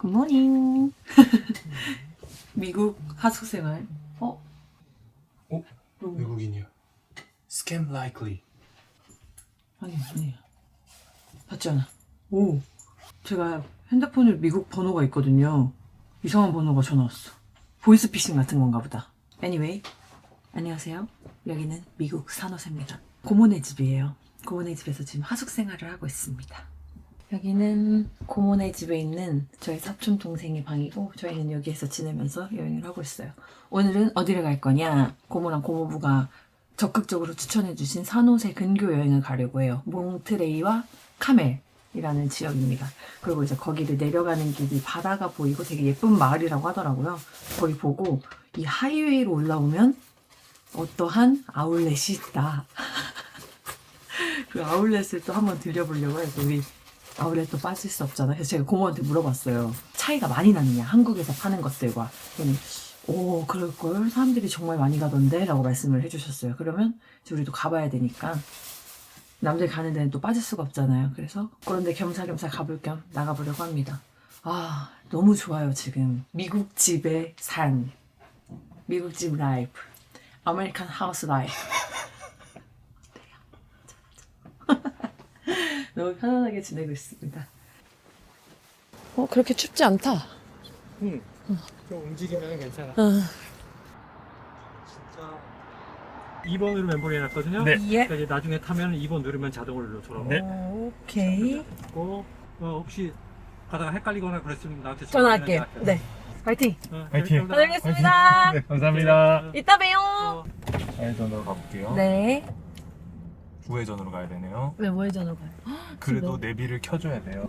굿모닝. 미국 하숙 생활. 어? 어? 외국인이야. Scam likely. 아니, 아니야. 맞지 않아. 오. 제가 핸드폰에 미국 번호가 있거든요. 이상한 번호가 전화 왔어. 보이스피싱 같은 건가 보다. Anyway. 안녕하세요. 여기는 미국 산호세입니다. 고모네 집이에요. 고모네 집에서 지금 하숙 생활을 하고 있습니다. 여기는 고모네 집에 있는 저희 사촌 동생의 방이고 저희는 여기에서 지내면서 여행을 하고 있어요. 오늘은 어디를 갈 거냐? 고모랑 고모부가 적극적으로 추천해주신 산호세 근교 여행을 가려고 해요. 몽트레이와 카멜이라는 지역입니다. 그리고 이제 거기를 내려가는 길이 바다가 보이고 되게 예쁜 마을이라고 하더라고요. 거기 보고 이 하이웨이로 올라오면 어떠한 아울렛이 있다. 그 아울렛을 또 한번 들려보려고 해요. 우리 아울렛도 빠질 수 없잖아요. 그래서 제가 고모한테 물어봤어요. 차이가 많이 나느냐, 한국에서 파는 것들과. 오, 그럴걸. 사람들이 정말 많이 가던데? 라고 말씀을 해주셨어요. 그러면 우리도 가봐야 되니까. 남들 가는 데는 또 빠질 수가 없잖아요. 그래서 그런데 겸사겸사 가볼 겸 나가보려고 합니다. 아, 너무 좋아요, 지금. 미국 집의 삶. 미국 집 라이프. 아메리칸 하우스 라이프. 너무 편안하게 지내고 있습니다. 어, 그렇게 춥지 않다. 응. 좀 움직이면 괜찮아. 어. 진짜 2번으로 멤버리 해놨거든요. 네. 예. 그러니까 이제 나중에 타면 2번 누르면 자동으로 돌아오고. 네. 오케이. 어, 혹시 가다가 헷갈리거나 그랬으면 나한테 전화할게요. 네. 파이팅. 어, 놀다. 다녀오겠습니다. 네, 감사합니다. 이따 봬요. 어. 좌회전으로 가볼게요. 네. 우회전으로 가야 되네요. 왜 우회전으로 가요? 그래도 내비를 켜줘야 돼요.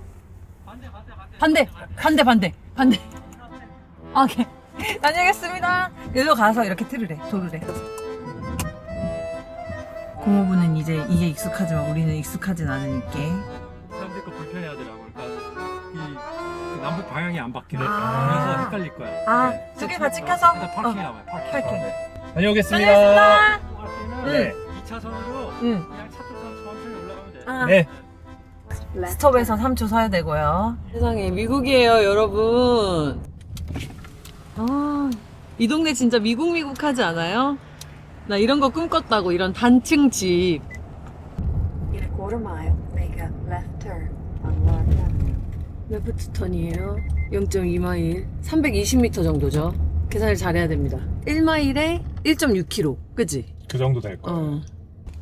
반대, 반대, 반대. 반대. 반대 반대. 반대. 아, 오케이. 다녀오겠습니다. 여기로 가서 이렇게 틀으래. 도르래. 고모부는 이제 이게 익숙하지만 우리는 익숙하진 않으니까. 사람들 거 불편해하더라고. 그러니까 이, 그 남북 방향이 안 바뀌네. 아. 그래서 헷갈릴 거야. 아, 네. 두개 같이 켜서? 일단 파킹 어. 나와요. 파킹. 파킹. 다녀오겠습니다. 다녀오겠습니다. 네. 2차선으로 응. 그냥 아. 네. 스톱에서 3초 서야 되고요. 세상에 미국이에요, 여러분. 아, 이 동네 진짜 미국 미국 하지 않아요? 나 이런 거 꿈꿨다고 이런 단층 집. In a quarter mile, make a left turn on Lark Avenue. 레프트 턴이에요. 0.2마일. 320m 정도죠. 계산을 잘해야 됩니다. 1마일에 1.6km. 그지? 그 정도 될 거예요. 어.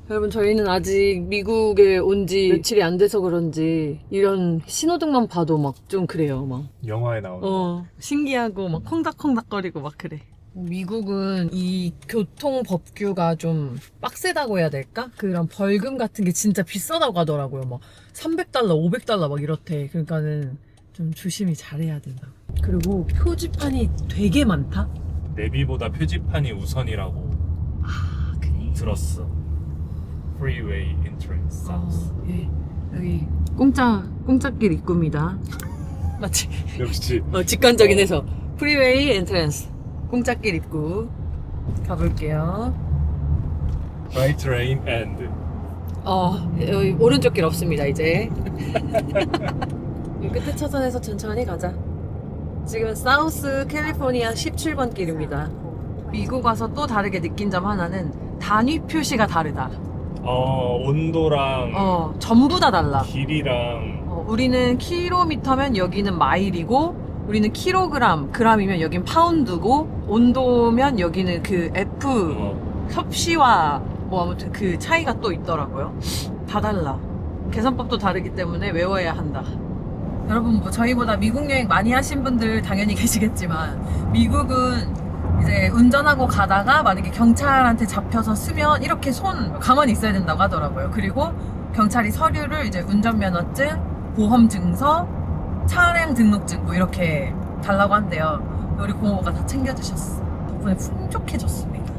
여러분 저희는 아직 미국에 온 지 며칠이 안 돼서 그런지 이런 신호등만 봐도 막 좀 그래요. 막 영화에 나오는. 어, 신기하고 막 콩닥콩닥거리고 막 그래. 미국은 이 교통 법규가 좀 빡세다고 해야 될까? 그런 벌금 같은 게 진짜 비싸다고 하더라고요. 막 300달러, 500달러 막 이렇대. 그러니까는 좀 조심히 잘해야 된다. 그리고 표지판이 되게 많다? 내비보다 표지판이 우선이라고 아, 그래? 들었어. Freeway entrance south. 어, 예. 여기 공짜, 공짜길 입구입니다. 맞지? 역시 어, 직관적인 해서 프리웨이 엔트랜스 공짜길 입구 가볼게요. right train and 어 여기 오른쪽 길 없습니다 이제. 이 끝에 차선에서 천천히 가자. 지금 사우스 캘리포니아 17번 길입니다. 미국 와서 또 다르게 느낀 점 하나는 단위 표시가 다르다. 어 온도랑 어 전부 다 달라. 길이랑 어, 우리는 킬로미터면 여기는 마일이고 우리는 킬로그램, 그램이면 여긴 파운드고 온도면 여기는 그 F 어, 섭씨와 뭐 아무튼 그 차이가 또 있더라고요. 다 달라. 계산법도 다르기 때문에 외워야 한다. 여러분 뭐 저희보다 미국 여행 많이 하신 분들 당연히 계시겠지만 미국은 이제 운전하고 가다가 만약에 경찰한테 잡혀서 쓰면 이렇게 손 가만히 있어야 된다고 하더라고요. 그리고 경찰이 서류를 이제 운전면허증, 보험증서, 차량 등록증 뭐 이렇게 달라고 한대요. 우리 고모가 다 챙겨주셨어. 덕분에 풍족해졌습니다.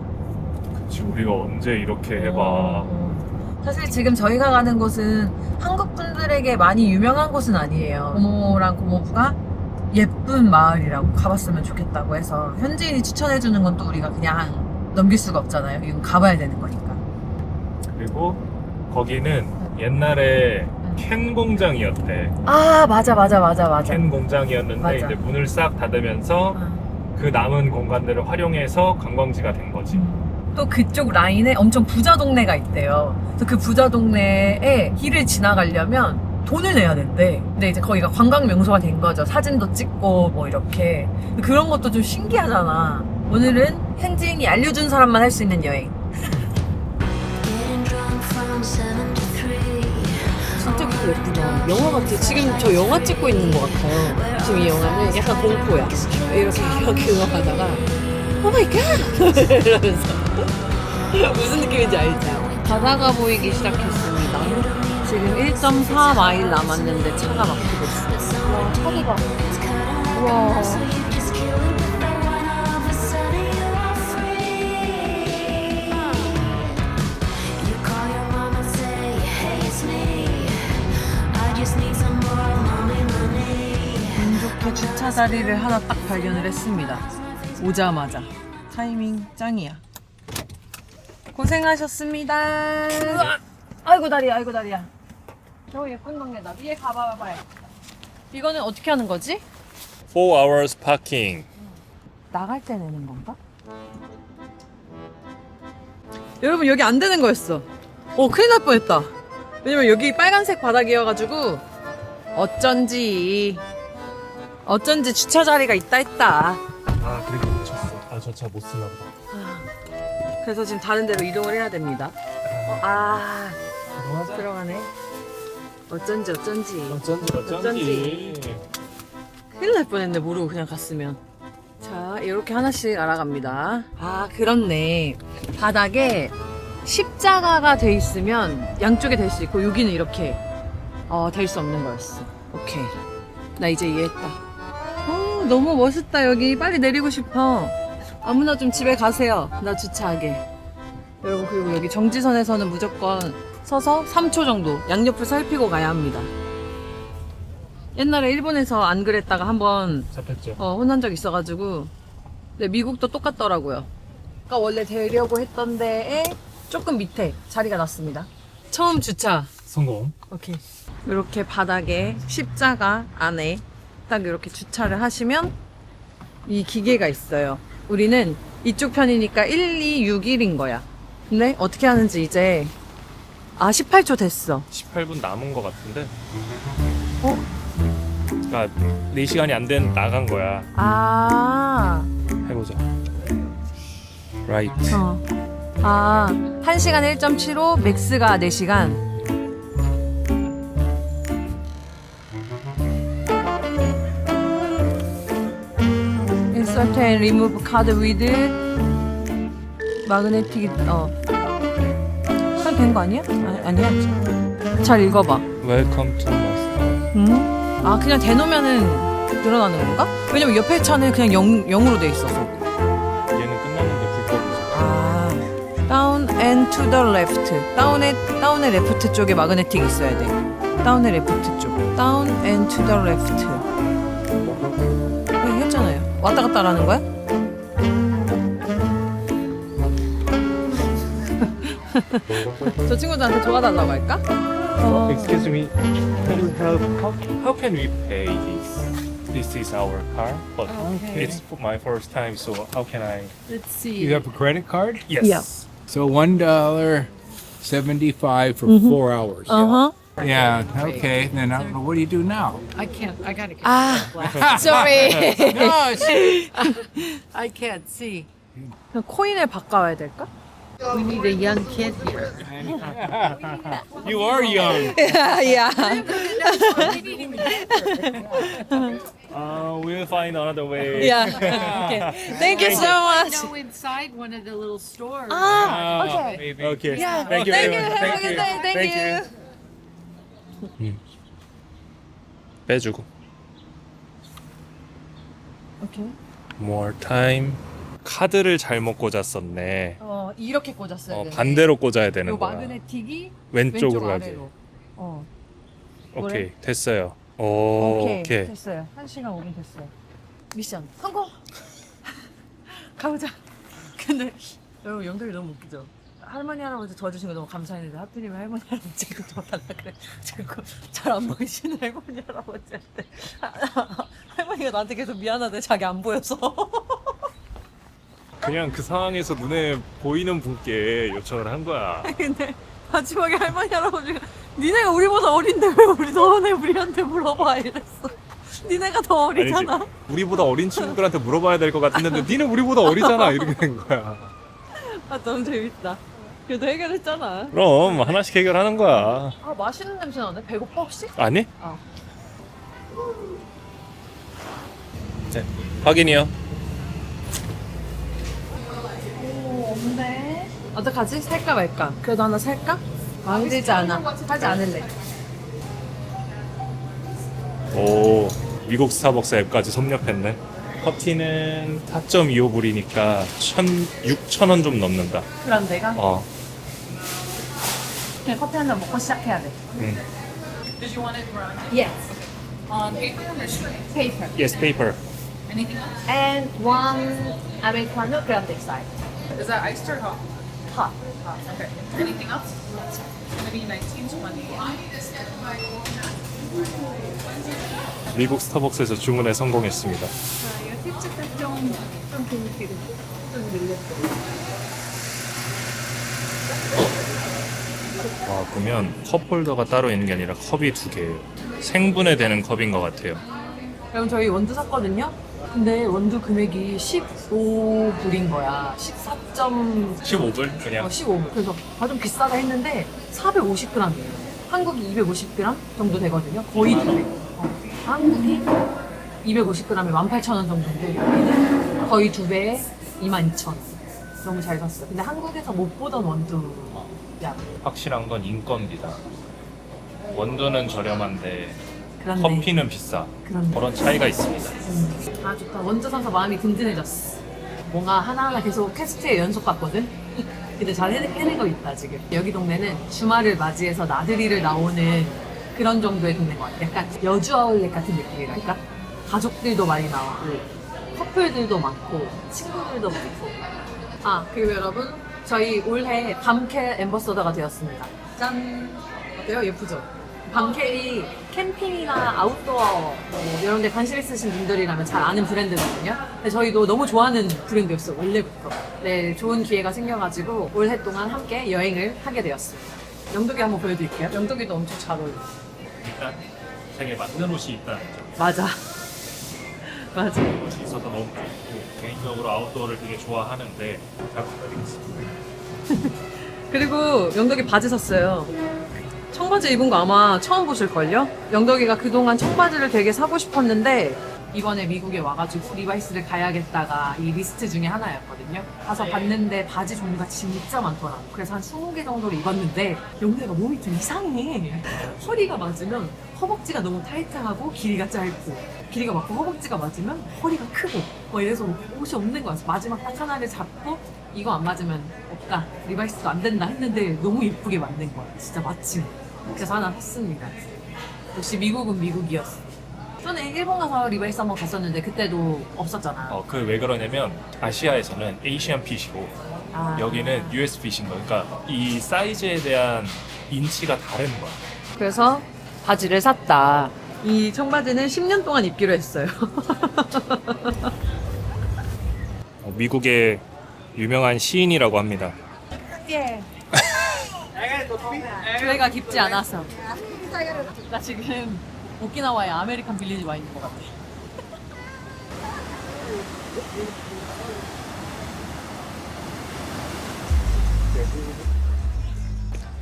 그치, 우리가 언제 이렇게 해봐. 어. 사실 지금 저희가 가는 곳은 한국 분들에게 많이 유명한 곳은 아니에요. 고모랑 고모부가 예쁜 마을이라고 가봤으면 좋겠다고 해서 현지인이 추천해주는 건 또 우리가 그냥 넘길 수가 없잖아요. 이건 가봐야 되는 거니까. 그리고 거기는 옛날에 캔 공장이었대. 아 맞아 맞아 맞아 맞아. 캔 공장이었는데 맞아. 이제 문을 싹 닫으면서 어. 그 남은 공간들을 활용해서 관광지가 된 거지. 또 그쪽 라인에 엄청 부자 동네가 있대요. 그래서 그 부자 동네에 길을 지나가려면 돈을 내야 된대. 근데 이제 거기가 관광 명소가 된 거죠. 사진도 찍고 뭐 이렇게 그런 것도 좀 신기하잖아. 오늘은 현지인이 알려준 사람만 할 수 있는 여행. 진짜 예쁘다. 영화 같아. 지금 저 영화 찍고 있는 것 같아요. 지금 이 영화는 약간 공포야. 이렇게 이렇게 넘어가다가 오 마이 갓! 이러면서 무슨 느낌인지 알지? 바다가 보이기 시작했습니다. 지금 1.4 마일 남았는데 차가 막히고 있어. 와, 차가 봐. 와. 주차 자리를 하나 딱 발견을 했습니다. 오자마자 타이밍 짱이야. 고생하셨습니다. 아이고 다리야, 아이고 다리야. 저 예쁜 동네다. 위에 가봐봐요. 이거는 어떻게 하는 거지? 4 hours parking. 나갈 때 내는 건가? 여러분 여기 안 되는 거였어. 오 큰일 날 뻔했다. 왜냐면 여기 빨간색 바닥이어가지고 어쩐지 어쩐지 주차 자리가 있다 했다. 아 그리고 미쳤어. 아저 차 못 쓰나 보다. 그래서 지금 다른 데로 이동을 해야 됩니다. 어, 아 들어가네. 어쩐지 어쩐지. 어쩐지 어쩐지. 큰일 날 뻔했네 모르고 그냥 갔으면. 자 이렇게 하나씩 알아갑니다. 아 그렇네. 바닥에 십자가가 돼 있으면 양쪽에 될 수 있고 여기는 이렇게. 어, 될 수 없는 거였어. 오케이. 나 이제 이해했다. 어, 너무 멋있다 여기. 빨리 내리고 싶어. 아무나 좀 집에 가세요. 나 주차하게. 여러분 그리고 여기 정지선에서는 무조건 서서 3초 정도 양옆을 살피고 가야 합니다. 옛날에 일본에서 안 그랬다가 한번 잡혔죠. 어, 혼난 적 있어가지고. 근데 미국도 똑같더라고요. 그러니까 원래 되려고 했던 데에 조금 밑에 자리가 났습니다. 처음 주차. 성공. 오케이. 이렇게 바닥에 십자가 안에 딱 이렇게 주차를 하시면 이 기계가 있어요. 우리는 이쪽 편이니까 1, 2, 6, 1인 거야. 근데 어떻게 하는지 이제 아 18초 됐어 18분 남은 것 같은데. 어? 그러니까 4 시간이 안 된 나간 거야. 아 해보자. Right. 어. 아, 1시간 1.75, 맥스가 4시간. Insert and remove card with magnetic, 어. 잘된거 아니야? 아, 아니야. 잘 읽어봐. Welcome to Moscow. 음? 아, 그냥 대놓으면은 늘어나는 건가? 왜냐면 옆에 차는 그냥 0, 0으로 돼 있어서. 얘는 끝났는데 불법이지. 아, down and to the left. 다운의 다운의 레프트 쪽에 마그네틱 있어야 돼. 다운의 레프트 쪽. down and to the left. 여기 했잖아요. 왔다 갔다 하는 거야? 저 친구들한테 도와달라고 할까? 어, Excuse me, can you help? How, how can we pay this? This is our car, but Okay. it's my first time, so how can I? let's see. You have a credit card? Yes. Yeah. So one dollar seventy-five for four hours. Uh huh. Yeah. Okay. Then I, what do you do now? I can't. I gotta get 아, sorry. no, it's- I can't see. 그냥 코인을 바꿔야 될까? We need a young kid here. You are young. yeah. Uh, we'll find another way. Yeah. okay. Thank you so much. No, inside one of the little stores. Ah, Uh, okay. Maybe. Okay. Yeah. Thank you. Thank you. very much. Have a good day. Thank you. 음. 빼주고. 오케이. More time. 카드를 잘못 꽂았었네. 어 이렇게 꽂았어야 어. 반대로 꽂아야 되는 요 거야. 마그네틱이 왼쪽으로 왼쪽 가지. 아래로. 어. 오케이 됐어요. 오, 오케이. 오케이. 됐어요. 1시간 5분 됐어요. 미션 성공. 가보자. 근데 여러분 영상이 너무 웃기죠? 할머니 할아버지 도와주신 거 너무 감사했는데 하필이면 할머니 할아버지가 도와달라 그래 자꾸 잘 안 보이시는 할머니 할아버지한테 할머니가 나한테 계속 미안하대 자기 안 보여서 그냥 그 상황에서 눈에 보이는 분께 요청을 한 거야. 근데 마지막에 할머니 할아버지가 니네가 우리보다 어린데 왜 우리 너네 우리한테 물어봐 이랬어 니네가 더 어리잖아 아니지. 우리보다 어린 친구들한테 물어봐야 될 것 같은데 니는 우리보다 어리잖아 이렇게 된 거야. 아 너무 재밌다 그래도 해결했잖아 그럼 하나씩 해결하는 거야. 아 맛있는 냄새 나네 배고파 혹시? 아니? 어. 네, 확인이요. 어떡하지? 살까 말까? 그래도 하나 살까? 마음에 들지 않아 사지 않을래 오, 미국 스타벅스 앱까지 섭렵했네. 커피는 4.25불이니까 6,000원 좀 넘는다. 그럼 내가 어. 그냥 커피 한 잔 먹고 시작해야 돼 응. Yes Yes, paper. And one Americano grande side Is that iced or hot? Hot Okay. Anything else? Gonna be 1920. 미국 스타벅스에서 주문에 성공했습니다. 와, 보면 컵 홀더가 따로 있는 게 아니라 컵이 두 개예요. 생분해 되는 컵인 것 같아요. 그럼 저희 원두 샀거든요 근데 원두 금액이 15불인 거야 14점 15불 그냥. 어, 15불. 그래서 아, 좀 비싸다 했는데 450g이에요. 한국이 250g 정도 되거든요. 거의 두 배. 어, 한국이 250g에 18,000원 정도인데 여기는 거의 두 배에 22,000원. 너무 잘 샀어요. 근데 한국에서 못 보던 원두야. 확실한 건 인건비다. 원두는 저렴한데 그런데 커피는 비싸. 그런데 그런 차이가 있습니다. 음, 아 좋다. 원두 사서 마음이 든든해졌어. 뭔가 하나하나 계속 퀘스트의 연속 같거든. 근데 잘 해내- 해내고 있다 지금. 여기 동네는 주말을 맞이해서 나들이를 나오는 그런 정도의 동네인 것 같아. 약간 여주 아울렛 같은 느낌이랄까? 가족들도 많이 나오고 커플들도 많고 친구들도 많고. 아 그리고 여러분 저희 올해 밤캐 엠버서더가 되었습니다. 짠. 어때요? 예쁘죠? 밤캐리 캠핑이나 아웃도어 뭐 이런 데 관심 있으신 분들이라면 잘 아는 브랜드거든요. 근데 저희도 너무 좋아하는 브랜드였어요, 원래부터. 네, 좋은 기회가 생겨가지고 올해 동안 함께 여행을 하게 되었습니다. 영덕이 한번 보여드릴게요. 영덕이도 엄청 잘 어울려. 일단 되게 맞는 옷이 있다는 점. 맞아. 맞아. 옷이 있어서 너무 좋고 개인적으로 아웃도어를 되게 좋아하는데 잘 부탁드리겠습니다. 그리고 영덕이 바지 샀어요. 청바지 입은 거 아마 처음 보실걸요? 영덕이가 그동안 청바지를 되게 사고 싶었는데 이번에 미국에 와가지고 리바이스를 가야겠다가 이 리스트 중에 하나였거든요. 가서 봤는데 바지 종류가 진짜 많더라고. 그래서 한 20개 정도를 입었는데 영덕이가 몸이 좀 이상해. 허리가 맞으면 허벅지가 너무 타이트하고 길이가 짧고 길이가 맞고 허벅지가 맞으면 허리가 크고 뭐 이래서 옷이 없는 거야. 마지막 딱 하나를 잡고 이거 안 맞으면 없다. 리바이스도 안 된다 했는데 너무 예쁘게 만든 거야. 진짜 마침. 그래서 하나 샀습니다. 역시 미국은 미국이었어. 전에 일본 가서 리바이스 한번 갔었는데 그때도 없었잖아. 어, 그 왜 그러냐면 아시아에서는 에이시안 핏이고 아. 여기는 US 핏인 거야. 그러니까 이 사이즈에 대한 인치가 다른 거야. 그래서 바지를 샀다. 이 청바지는 10년 동안 입기로 했어요. 어, 미국의 유명한 시인이라고 합니다. 교회가 깊지 않아서. 나 지금 오키나와의 아메리칸 빌리지 와 있는 것 같아.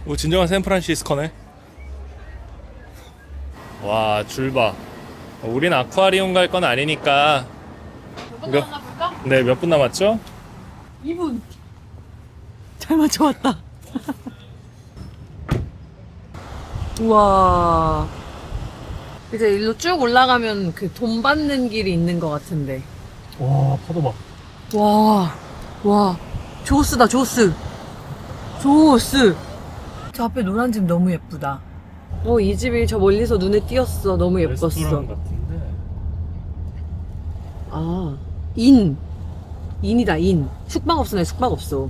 오, 진정한 샌프란시스코네. 와, 줄 봐. 어, 우린 아쿠아리움 갈 건 아니니까. 몇분 남았나 볼까? 네, 몇 분 남았죠? 2분. 잘 맞춰왔다. 우와. 이제 일로 쭉 올라가면 그 돈 받는 길이 있는 것 같은데. 와, 파도 봐. 와, 와, 조스다, 조스. 조스. 저 앞에 노란 집 너무 예쁘다. 어, 이 집이 저 멀리서 눈에 띄었어. 너무 예뻤어. 레스토랑 같은데. 아, 인. 인이다, 인. 숙박업소네, 숙박업소.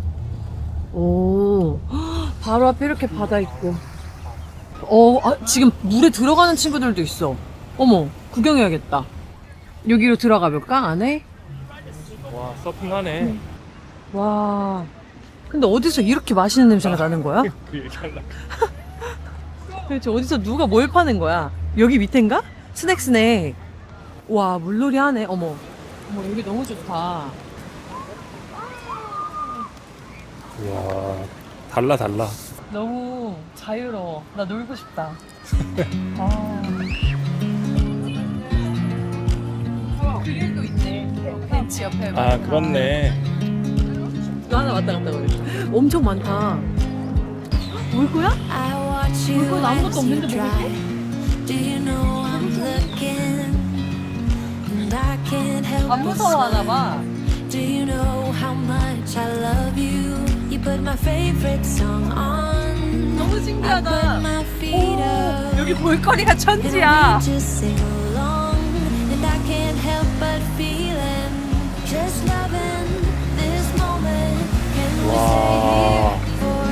오, 헉, 바로 앞에 이렇게 바다 있고. 어, 아, 지금 물에 들어가는 친구들도 있어. 어머, 구경해야겠다. 여기로 들어가 볼까, 안에? 와 서핑하네. 와. 근데 어디서 이렇게 맛있는 냄새가 나는 거야? 그 얘기할라. 도대체 어디서 누가 뭘 파는 거야? 여기 밑엔가? 스낵 스낵. 와, 물놀이 하네. 어머. 어머, 여기 너무 좋다. 와 달라 달라. 너무 자유로워. 나 놀고 싶다. 아. 벤치 옆에. 아 그렇네. 너 하나 왔다 갔다 그래. 엄청 많다. 뭘 거야? You 물건 아무것도 없는데 you 먹을 drive. Do you know I'm looking? And I can't help 안 무서워하나. 봐. Do you know how much I love you? You put my favorite song on. 너무 I put 신기하다. my feet up. 여기 볼거리가 And 천지야. I just sing along. And I can't help but feeling. Just loving this moment. Can we stay 와.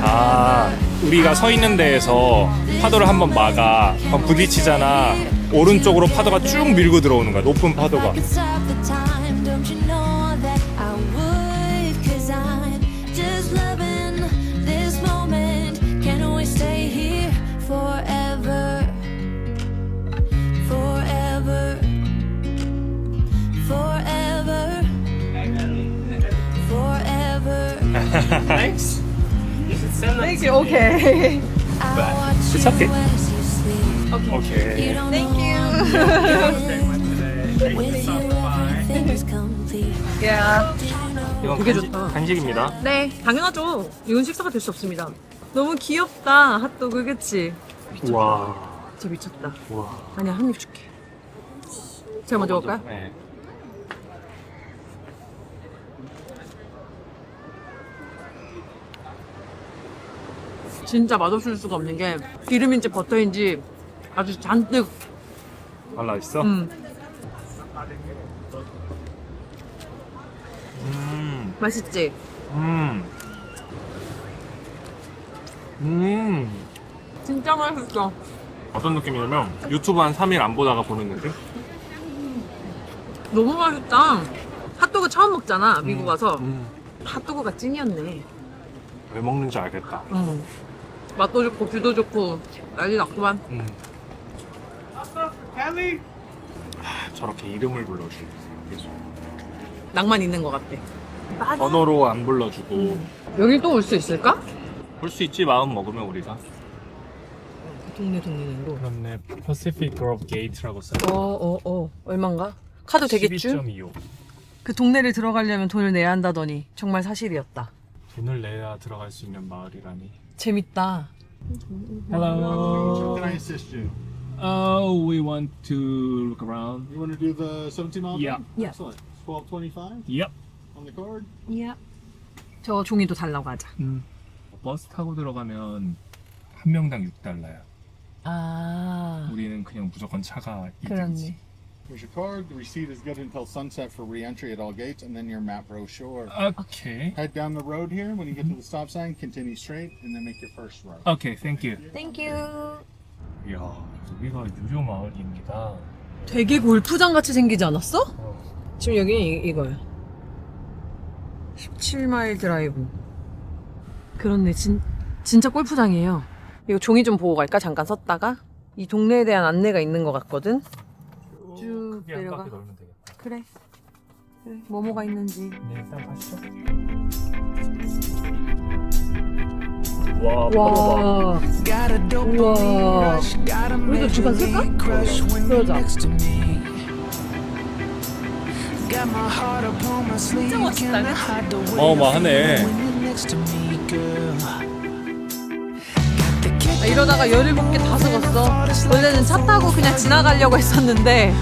아 우리가 서 있는 데에서 파도를 한번 막아. 그럼 부딪히잖아. 오른쪽으로 파도가 쭉 밀고 들어오는 거야. 높은 파도가. Thanks. 땡큐, 오케이. I watch It's you okay. as you sleep. You 오케이. don't Thank know you. I'm With you, everything's complete. 야. 이건 되게 간식, 좋다. 간식입니다. 네, 당연하죠. 이건 식사가 될 수 없습니다. 너무 귀엽다, 핫도그, 그치? 와. 진짜 미쳤다. 와. 아니야, 한 입 줄게. 제가 먼저 먹을까요? 네. 진짜 맛없을 수가 없는 게 기름인지 버터인지 아주 잔뜩 발라 있어. 음, 음. 맛있지? 음. 음. 진짜 맛있어. 어떤 느낌이냐면 유튜브 한 3일 안 보다가 보는 느낌? 너무 맛있다. 핫도그 처음 먹잖아, 미국 와서. 음. 핫도그가 찐이었네. 왜 먹는지 알겠다. 음. 맛도 좋고, 뷰도 좋고, 난리 났구만. 음. 아, 저렇게 이름을 불러주고 계속. 낭만 있는 것 같아. 번호로 안 불러주고 여기 또 올 수 있을까? 볼 수 있지 마음 먹으면 우리가 동네 동네로. 그렇네 Pacific Grove Gate라고 써 어, 어, 어. 얼만가? 카드 되겠죠? 12.25 그 동네를 들어가려면 돈을 내야 한다더니 정말 사실이었다. 돈을 내야 들어갈 수 있는 마을이라니 재밌다. Hello Can I assist you? Oh we want to look around You want to do the 17 mile? Yeah. thing? Yeah. Excellent. 1225 Yep on the card. 야. 저 종이도 달라고 하자. 음. 버스 타고 들어가면 한 명당 6달러야 아, 우리는 그냥 무조건 차가 그렇네. Here's your card. The receipt is good until sunset for re-entry at all gates, and then your map brochure. Okay Head down the road here. When you get to the stop sign, continue straight, and then make your first right. Okay thank you 땡큐. 이야 여기가 유료 마을입니다 되게 골프장 같이 생기지 않았어? 어. 지금 여기는 이, 이거야. 17마일 드라이브. 그렇네. 진, 진짜 골프장이에요. 이거 종이 좀 보고 갈까? 잠깐 섰다가. 이 동네에 대한 안내가 있는 것 같거든. 내려가. 바퀴 돌면 되겠다 그래. 그래. 뭐뭐가 있는지. 네 일단 가시죠 와 와. 봐봐 우와. 우리도 주간 쓸까? 그러자. 진짜 멋있다, 그치? 어마하네 아, 이러다가 17개 다 적었어. 원래는 차 타고 그냥 지나가려고 했었는데.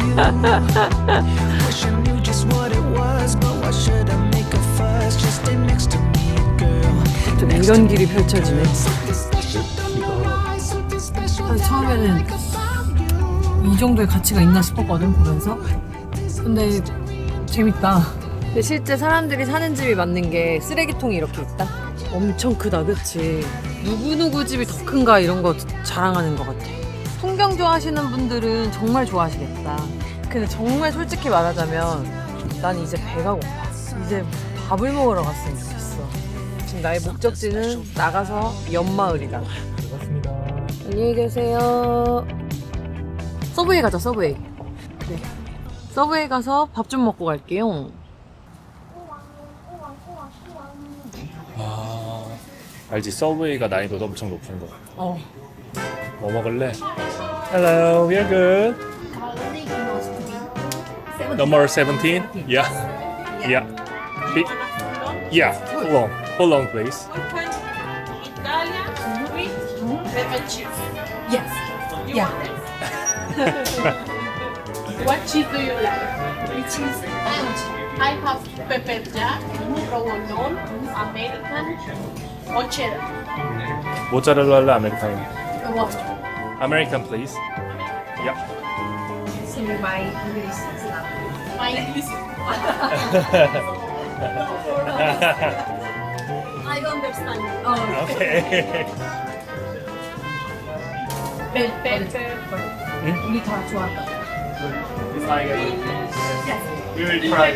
좀 이런 길이 펼쳐지네. 사실 처음에는 이 정도의 가치가 있나 싶었거든, 보면서. 근데 재밌다. 근데 실제 사람들이 사는 집이 맞는 게 쓰레기통이 이렇게 있다. 엄청 크다, 그치? 누구누구 집이 더 큰가 이런 거 자랑하는 것 같아. 풍경 좋아하시는 분들은 정말 좋아하시겠다. 근데 정말 솔직히 말하자면 난 이제 배가 고파. 이제 밥을 먹으러 갔으면 좋겠어. 지금 나의 목적지는 나가서 연마을이다. 반갑습니다. 안녕히 계세요. 서브웨이 가자, 서브웨이. 네. 서브웨이 가서 밥 좀 먹고 갈게요. 아, 알지 서브웨이가 난이도도 엄청 높은 거. 어. 뭐 먹을래? Hello, we're good. Number 17? Yeah. Yeah. Be- yeah. Hold on. Hold on, please. Yes. Yeah. What cheese do you like? Which cheese? I have pepper jack, provolone, American, or cheddar. 모짜렐라 할래 아메리카노. The one. American, please. Yeah. My English I understand. Oh. Okay. Bell pepper. 우리 다 좋아한다. We will try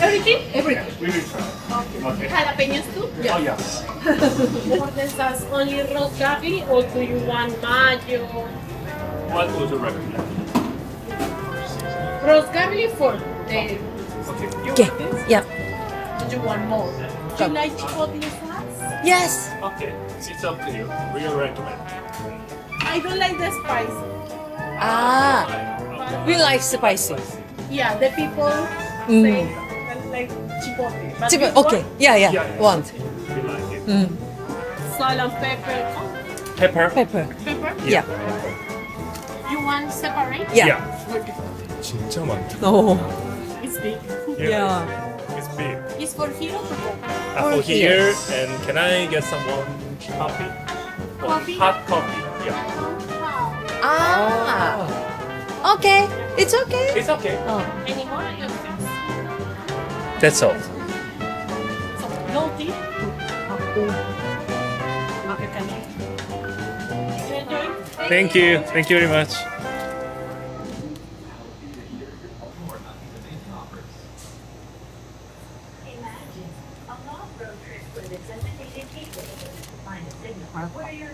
everything. Everything? Everything. We will try. Okay. Jalapenos too? Oh, yeah. What is that? Only roast gabi or do you want mayo? What would you recommend? Roast gabi for the. Okay. You Okay. want this? Yeah. Do you want more? Do you like chipotle sauce? Yes. Okay. It's up to you. We will recommend. I don't like the spice. Ah, we like spicy. Yeah, the people Mm. say like chipotle. But Chicken. this one, Okay. Yeah, yeah. Yeah, yeah. Want. We like it. Mm. Salt and pepper. Pepper. Pepper. Pepper. Yeah. You want separate? Yeah. 진짜 많다. Oh. It's big. Yeah. It's big. It's for here or for go? Apple Or here, and can I get some more coffee? Oh, Coffee? Hot coffee. Yeah. Ah. Okay. It's okay. It's okay. Oh. Any more? That's all. Thank you. Thank you very much.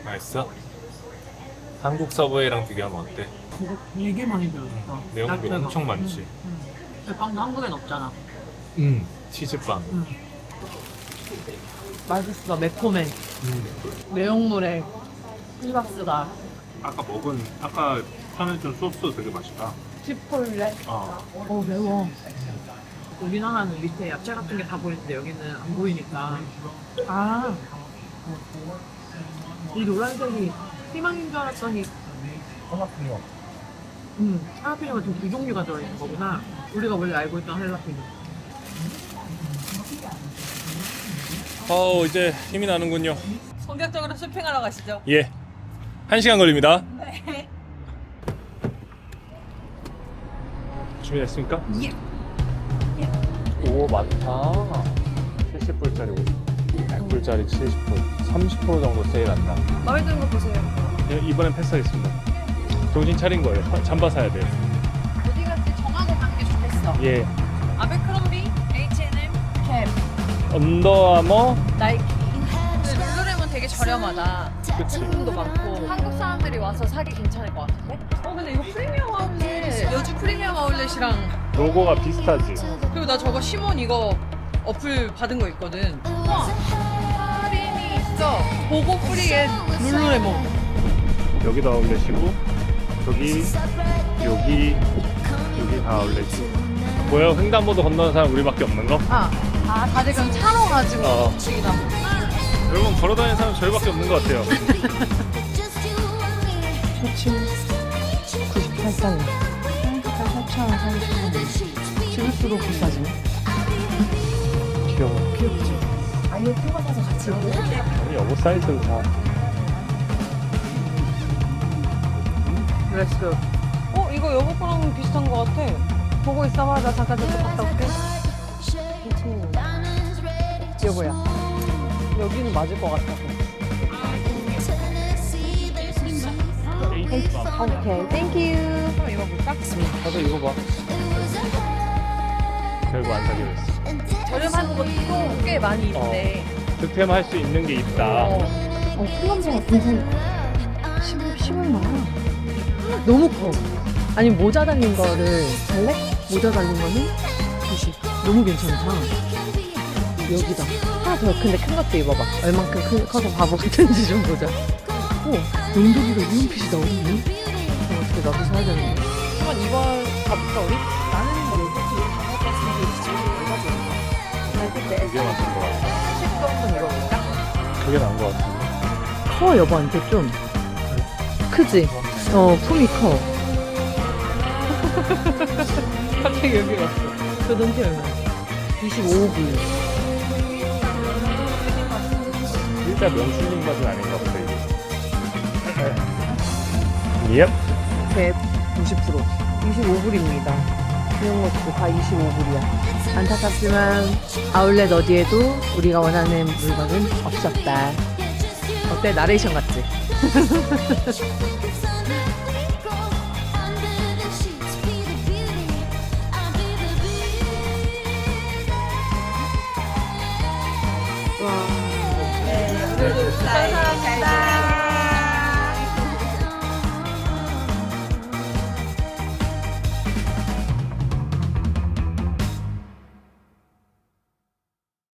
맛있어? 한국 서브웨이랑 비교하면 어때? 되게 많이 들었어. 내용도 엄청 많지. 빵도 한국엔 없잖아. 음, 치즈빵. 맛있어. 매콤해. 내용물에 힐박스가 아까 먹은 아까 편해준 소스 되게 맛있다. 치폴레. 어. 어 매워. 우리나라는 밑에 야채 같은 게 다 보이는데 여기는 안 보이니까. 아. 이 노란색이 희망인 줄 알았더니. 음, 할라피뇨가 지금 두 종류가 들어있는 거구나. 우리가 원래 알고 있던 할라피뇨. 어 이제 힘이 나는군요. 본격적으로 쇼핑하러 가시죠. 예. 한 시간 걸립니다. 네. 준비됐습니까? 예. 오 많다. 70불짜리 100불짜리 70불. 30% 정도 세일한다. 마음에 드는 거 보세요. 예, 이번엔 패스하겠습니다. 정신 차린 거예요. 잠바 사야 돼요. 어디 갔지? 정하고 가는 게 좋겠어. 예. 언더아머. 나이키. 룰루렘은 되게 저렴하다. 그치. 품도 많고 한국 사람들이 와서 사기 괜찮을 것 같은데? 어 근데 이거 프리미엄 아울렛 여주 프리미엄 아울렛이랑 로고가 비슷하지. 그리고 나 저거 시몬 이거 어플 받은 거 있거든 우와 할인이 있어 보고 프리에 룰루레몬 여기도 아울렛이고 저기 여기 여기 다 아울렛이. 뭐야 횡단보도 건너는 사람 우리밖에 없는 거? 아, 아 다들 그럼 차로 가지고 어. 보구나 여러분 걸어다니는 사람 저희밖에 없는 것 같아요. 쇼칭 98달러 4,000원 사고 싶은데 지를수록 비싸지네 귀여워. 귀엽지? 표가 사서 같이 입고 아니 여보 사이즈를 다. 드레스 어? 이거 여보 거랑 비슷한 거 같아 보고 있어봐 나 잠깐 저쪽 갔다 올게 여보야 여기는 맞을 것 같아서. 오케이, 땡큐. 한번 입어볼까? 가서 이거 봐. 결국 안 사기로 했어. 저렴한 것도 꽤 많이 있네. 득템할 수 있는 게 있다. 어, 플럼버가 괜찮다. 10, 10얼마 너무 커. 아니, 모자 달린 거를 달래? 모자 달린 거는 90. 너무 괜찮다. 여기다. 하나 더, 근데 큰 것도 입어봐. 얼만큼 큰, 커서 바보 같은지 좀 보자. 어, 용도기가 유용핏이 나오네. 어, 어떻게 나도 사야 되는데. 한번 입어볼까, 우리? 나는 여기 그게 맞는 거 같아. 도 한번 입어볼까? 그게 나은 거 같은데. 커 여보한테 좀 크지? 어 품이 커 갑자기 여기 왔어 저 넘게 얼마 25불 일단 명수님 맛은 아닌가 보다 이게. 예. 제90% 25불입니다 이런 것도 다 25불이야 안타깝지만 아울렛 어디에도 우리가 원하는 물건은 없었다 어때 나레이션 같지?